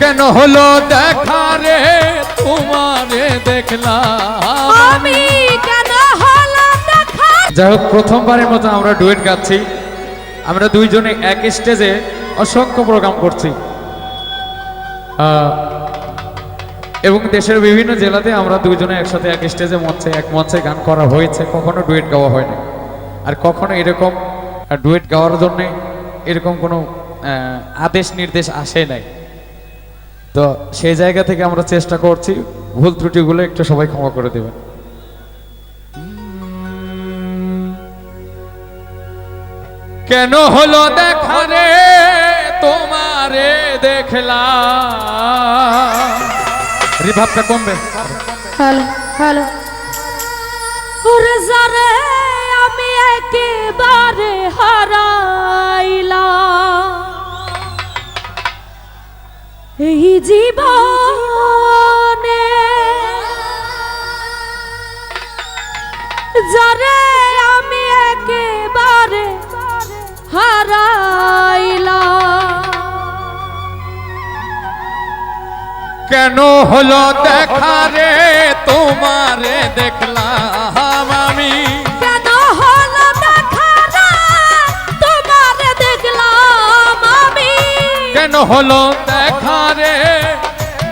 কেন হলো দেখা রে? তোমারে দেখলাম। আমি কেন হলাম দেখা? যাই হোক প্রথমবারের মতো আমরা ডুয়েট গাচ্ছি। আমরা দুইজনে এক স্টেজে অসংখ্য প্রোগ্রাম করছি। এবং দেশের বিভিন্ন জেলাতে আমরা দুইজনে একসাথে এক স্টেজে মঞ্চে এক মঞ্চে গান করা হয়েছে। কখনো ডুয়েট গাওয়া হয়নি। আর কখনো এরকম ডুয়েট গাওয়ার জন্যে এরকম কোনো আহ, আদেশ নির্দেশ আসে নাই। তো সেই জায়গা থেকে আমরা চেষ্টা করছি, ভুল ত্রুটিগুলো একটু সবাই ক্ষমা করে দেবেন। কেন হলো দেখা রে? তোমারে দেখলাম। রিভাবটা কমবে। Hello hello. ওরে আমি একেবারে হারাইলাম। এই জীবনে যারে আমি একেবারে হারাইলাম। কেন হলো দেখা রে? তোমারে দেখলাম আমি। কেন হলো দেখা না তোমারে দেখলাম আমি। কেন হলো দেখা রে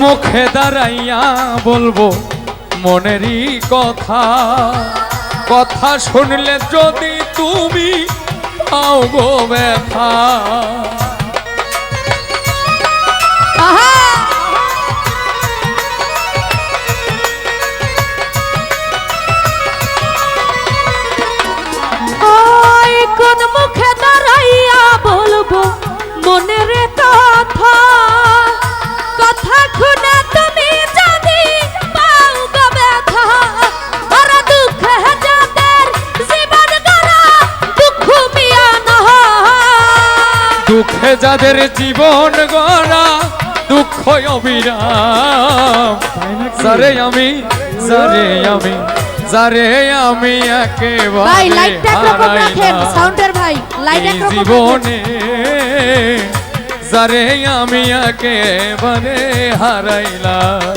মুখে দাঁড়াইয়া বলব মনেরই কথা। কথা শুনলে যদি তুমি পাও গো ব্যথা। যাদের জীবন গড়া দুঃখ অবিরাম। যারে আমি যারে আমি যারে আমি একেবারে জীবনে যারে আমি একেবারে হারাইলাম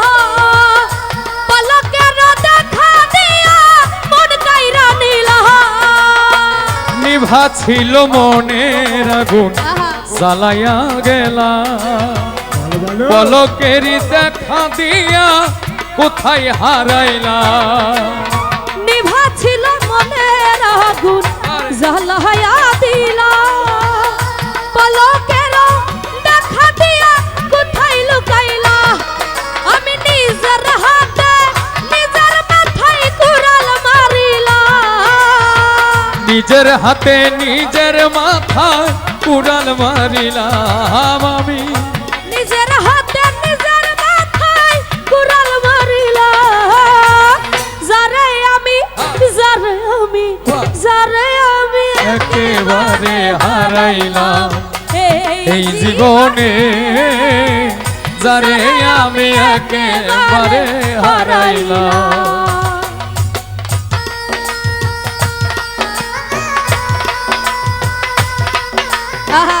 নিভা ছিল মনের আগুন। জ্বালাইয়া গেলা। পলকেরি দেখা দিয়া কোথায় হারাইলা? নিভা ছিল মনের আগুন। জ্বালাইয়া দিলা। নিজের হাতে নিজের মাথায় কুড়াল মারিলাম আমি। নিজের হাতে নিজের মাথায় কুড়াল মারিলাম। জারে আমি যারে আমি জারে আমি একেবারে হারাইলাম। এই জীবনে যারে আমি একেবারে হারাইলাম। আহা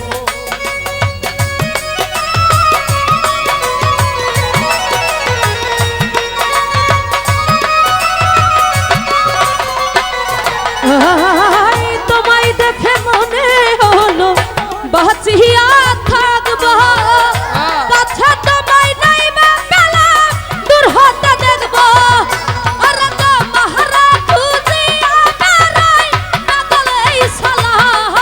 বাঁচিয়া থাকব। কাছে তোমায় নাই বা পেলাম দূর হতে দেখব। আরে গো মহারা খুঁজিয়া বেড়াই পাগলেই সালাম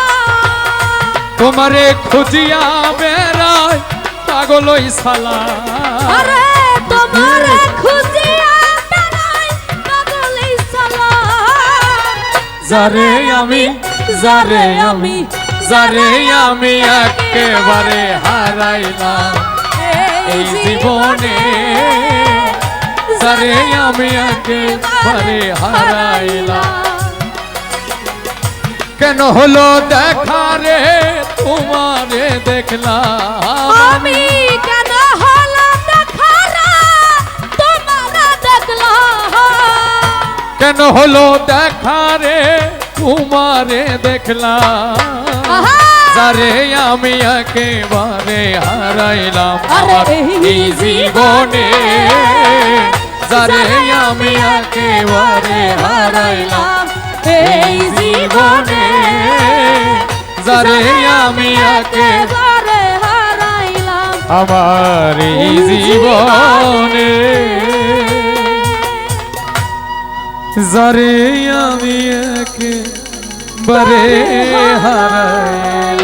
তোমারে খুঁজিয়া বেড়ায় পাগলই সালা আরে তোমার খুঁজিয়া পাগলেই যারে আমি যারে আমি যারে আমি একেবারে হারাইলাম। এই জীবনে যারে আমি একেবারে হারাইলাম। কেন হলো দেখা রে তোমারে দেখলাম। আমি কেন হলাম দেখারা তোমার দেখলাম। কেন হলো দেখা রে তোমারে দেখলাম। আহা! যারে আমি একেবারে হারাইলাম আমার এই জীবনে যারে আমি একেবারে হারাইলাম এই জীবনে যারে আমি একে একেবারে হারাইলাম আমার এই জীবনে যারে আমি बरे हर